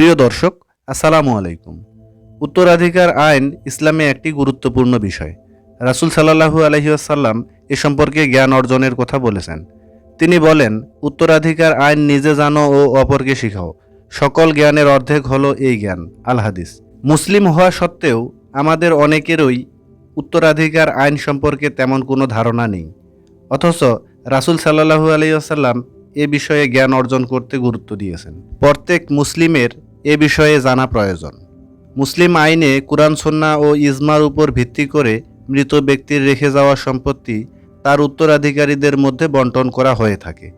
প্রিয় দর্শক, আসসালামু আলাইকুম। উত্তরাধিকার আইন ইসলামে একটি গুরুত্বপূর্ণ বিষয়। রাসুল সাল্লাহু আলহিউসাল্লাম এ সম্পর্কে জ্ঞান অর্জনের কথা বলেছেন। তিনি বলেন, উত্তরাধিকার আইন নিজে জানো ও অপরকে শিখাও। সকল জ্ঞানের অর্ধেক হলো এই জ্ঞান, আল হাদিস। মুসলিম হওয়া সত্ত্বেও আমাদের অনেকেরই উত্তরাধিকার আইন সম্পর্কে তেমন কোনো ধারণা নেই। অথচ রাসূল সাল্লাহু আলাইসাল্লাম এ বিষয়ে জ্ঞান অর্জন করতে গুরুত্ব দিয়েছেন। প্রত্যেক মুসলিমের এ বিষয়ে জানা প্রয়োজন। মুসলিম আইনে কুরআন সন্না ও ইজমার উপর ভিত্তি করে মৃত ব্যক্তির রেখে যাওয়া সম্পত্তি তার উত্তরাধিকারীদের মধ্যে বন্টন করা হয়ে থাকে।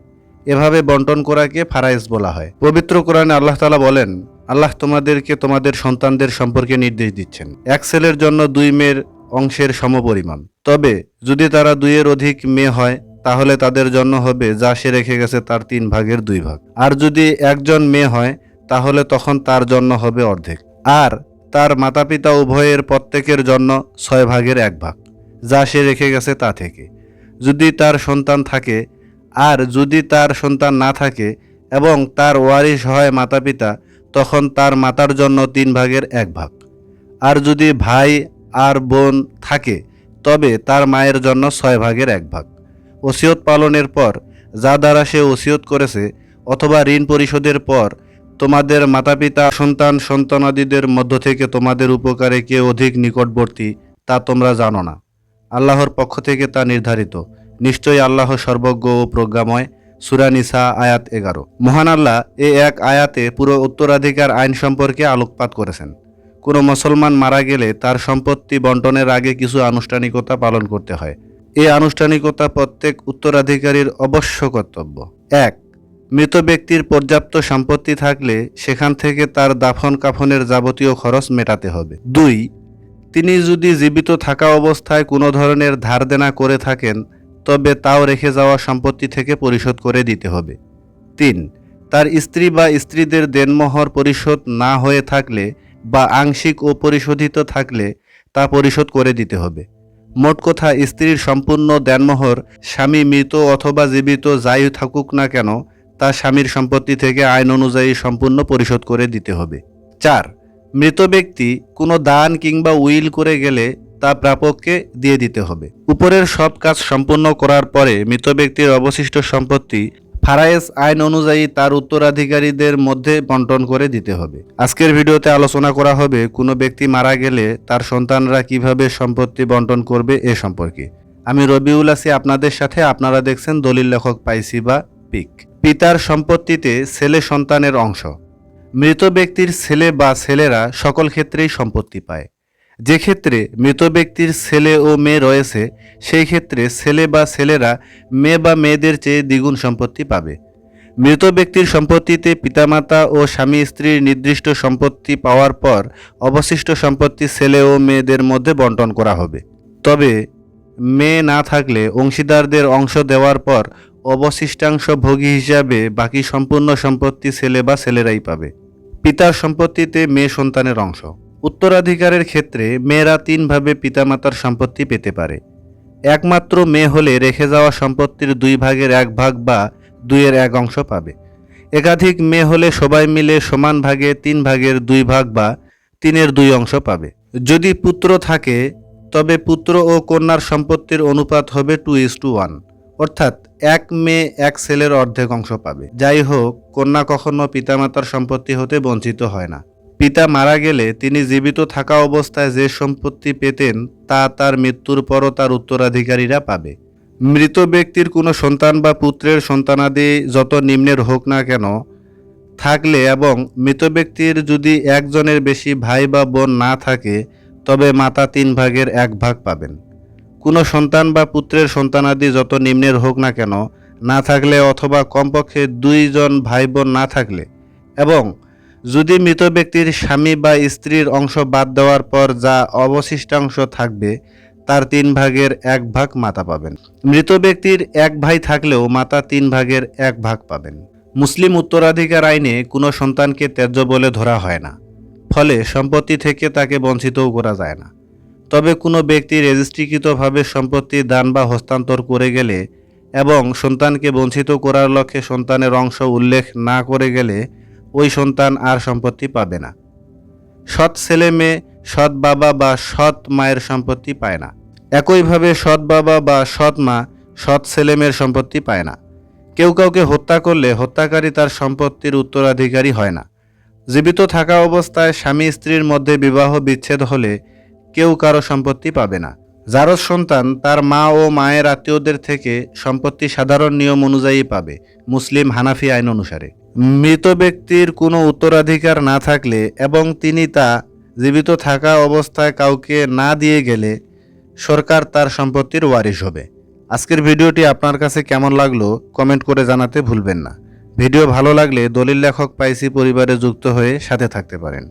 এভাবে বন্টন করাকে ফারাইজ বলা হয়। পবিত্র কোরআনে আল্লাহ তালা বলেন, আল্লাহ তোমাদেরকে তোমাদের সন্তানদের সম্পর্কে নির্দেশ দিচ্ছেন। এক ছেলের জন্য দুই মেয়ের অংশের সমপরিমাণ। তবে যদি তারা দুইয়ের অধিক মেয়ে হয়, তাহলে তাদের জন্য হবে যা সে রেখে গেছে তার তিন ভাগের দুই ভাগ। আর যদি একজন মেয়ে হয় তাহলে তখন তার জন্য হবে অর্ধেক। আর তার মাতা পিতা উভয়ের প্রত্যেকের জন্য ছয় ভাগের এক ভাগ। যা সে রেখে গেছে তা থেকে। যদি তার সন্তান থাকে, আর যদি তার সন্তান না থাকে এবং তার ওয়ারিশ হয় মাতা পিতা তখন তার মাতার জন্য তিন ভাগের এক ভাগ। আর যদি ভাই আর বোন থাকে, তবে তার মায়ের জন্য ছয় ভাগের এক ভাগ। ওসিয়ত পালনের পর, যা দ্বারা সে ওসিয়ত করেছে, অথবা ঋণ পরিশোধের পর তোমাদের মাতাপিতা, সন্তান, সন্তানাদিদের মধ্য থেকে তোমাদের উপকারে কে অধিক নিকটবর্তী, তা তোমরা জানো না। আল্লাহর পক্ষ থেকে তা নির্ধারিত। নিশ্চয়ই আল্লাহ সর্বজ্ঞ ও প্রজ্ঞাময়। সুরানিসা আয়াত এগারো। মহান আল্লাহ এ এক আয়াতে পুরো উত্তরাধিকার আইন সম্পর্কে আলোকপাত করেছেন। কোনো মুসলমান মারা গেলে তার সম্পত্তি বন্টনের আগে কিছু আনুষ্ঠানিকতা পালন করতে হয়। এই আনুষ্ঠানিকতা প্রত্যেক উত্তরাধিকারীর অবশ্য কর্তব্য। এক মৃত ব্যক্তির পর্যাপ্ত সম্পত্তি থাকলে সেখান থেকে তার দাফন কাফনের যাবতীয় খরচ মেটাতে হবে। দুই, তিনি যদি জীবিত থাকা অবস্থায় কোনো ধরনের ধার দেনা করে থাকেন, তবে তাও রেখে যাওয়া সম্পত্তি থেকে পরিশোধ করে দিতে হবে। তিন, তার স্ত্রী বা স্ত্রীদের দেনমোহর পরিশোধ না হয়ে থাকলে বা আংশিক ও পরিশোধিত থাকলে তা পরিশোধ করে দিতে হবে। মোট কথা, স্ত্রীর সম্পূর্ণ দেনমোহর স্বামী মৃত অথবা জীবিত যাই থাকুক না কেন তা স্বামীর সম্পত্তি থেকে আইন অনুযায়ী সম্পূর্ণ পরিশোধ করে দিতে হবে। চার, মৃত ব্যক্তি কোনো দান কিংবা উইল করে গেলে তা প্রাপককে দিয়ে দিতে হবে। উপরের সব কাজ সম্পূর্ণ করার পরে মৃত ব্যক্তির অবশিষ্ট সম্পত্তি ফারায়েস আইন অনুযায়ী তার উত্তরাধিকারীদের মধ্যে বন্টন করে দিতে হবে। আজকের ভিডিওতে আলোচনা করা হবে কোনো ব্যক্তি মারা গেলে তার সন্তানরা কীভাবে সম্পত্তি বন্টন করবে এ সম্পর্কে। আমি রবিউল আছি আপনাদের সাথে আপনারা দেখছেন দলিল লেখক পাইসি বা পিক পিতার সম্পত্তিতে ছেলে সন্তানের অংশ। মৃত ব্যক্তির ছেলে বা ছেলেরা সকল ক্ষেত্রেই সম্পত্তি পায়। যে ক্ষেত্রে মৃত ব্যক্তির ছেলে ও মেয়ে রয়েছে সেই ক্ষেত্রে ছেলে বা ছেলেরা মেয়ে বা মেয়েদের চেয়ে দ্বিগুণ সম্পত্তি পাবে। মৃত ব্যক্তির সম্পত্তিতে পিতামাতা ও স্বামী স্ত্রীর নির্দিষ্ট সম্পত্তি পাওয়ার পর অবশিষ্ট সম্পত্তি ছেলে ও মেয়েদের মধ্যে বন্টন করা হবে। তবে মেয়ে না থাকলে অংশীদারদের অংশ দেওয়ার পর অবশিষ্টাংশ ভোগী হিসাবে বাকি সম্পূর্ণ সম্পত্তি ছেলে বা ছেলেরাই পাবে। পিতার সম্পত্তিতে মেয়ে সন্তানের অংশ। উত্তরাধিকারের ক্ষেত্রে মেয়েরা তিনভাবে পিতামাতার সম্পত্তি পেতে পারে। একমাত্র মেয়ে হলে রেখে যাওয়া সম্পত্তির দুই ভাগের এক ভাগ বা দুইয়ের এক অংশ পাবে। একাধিক মেয়ে হলে সবাই মিলে সমান ভাগে তিন ভাগের দুই ভাগ বা তিনের দুই অংশ পাবে। যদি পুত্র থাকে, তবে পুত্র ও কন্যার সম্পত্তির অনুপাত হবে টু ইস টু ওয়ান অর্থাৎ এক মেয়ে এক ছেলের অর্ধেক অংশ পাবে। যাই হোক কন্যা কখনো পিতামাতার সম্পত্তি হতে বঞ্চিত হয় না। পিতা মারা গেলে তিনি জীবিত থাকা অবস্থায় যে সম্পত্তি পেতেন, তা তার মৃত্যুর পরও তার উত্তরাধিকারীরা পাবে। মৃত ব্যক্তির কোনো সন্তান বা পুত্রের সন্তানাদি যত নিম্নের হোক না কেন, থাকলে এবং মৃত ব্যক্তির যদি একজনের বেশি ভাই বা বোন না থাকে, তবে মাতা তিন ভাগের এক ভাগ পাবেন। কোনো সন্তান বা পুত্রের সন্তানাদি যত নিম্নের হোক না কেন, না থাকলে অথবা কমপক্ষে দুইজন ভাই বোন না থাকলে। এবং যদি মৃত ব্যক্তির স্বামী বা স্ত্রীর অংশ বাদ দেওয়ার পর যা অবশিষ্টাংশ থাকবে, তার তিন ভাগের এক ভাগ মাতা পাবেন। মৃত ব্যক্তির এক ভাই থাকলেও মাতা তিন ভাগের এক ভাগ পাবেন। মুসলিম উত্তরাধিকার আইনে কোনো সন্তানকে ত্যায্য বলে ধরা হয় না। ফলে সম্পত্তি থেকে তাকে বঞ্চিতও করা যায় না। তবে কোনো ব্যক্তি রেজিস্ট্রিকৃতভাবে সম্পত্তি দান বা হস্তান্তর করে গেলে এবং সন্তানকে বঞ্চিত করার লক্ষ্যে সন্তানের অংশ উল্লেখ না করে গেলে ওই সন্তান আর সম্পত্তি পাবে না। সৎ ছেলে মেয়ে, সৎ বাবা বা সৎ মায়ের সম্পত্তি পায় না। একইভাবে সৎ বাবা বা সৎ মা, সৎ ছেলে মেয়ের সম্পত্তি পায় না। কেউ কাউকে হত্যা করলে হত্যাকারী তার সম্পত্তির উত্তরাধিকারী হয় না। জীবিত থাকা অবস্থায় স্বামী স্ত্রীর মধ্যে বিবাহ বিচ্ছেদ হলে কেউ কারও সম্পত্তি পাবে না। যারও সন্তান তার মা ও মায়ের আত্মীয়দের থেকে সম্পত্তি সাধারণ নিয়ম অনুযায়ী পাবে, মুসলিম হানাফি আইন অনুসারে। মৃত ব্যক্তির কোনো উত্তরাধিকার না থাকলে এবং তিনি তা জীবিত থাকা অবস্থায় কাউকে না দিয়ে গেলে সরকার তার সম্পত্তির ওয়ারিশ হবে। আজকের ভিডিওটি আপনার কাছে কেমন লাগল কমেন্ট করে জানাতে ভুলবেন না। ভিডিও ভালো লাগলে দলিল লেখক পাইসি পরিবারে যুক্ত হয়ে সাথে থাকতে পারেন।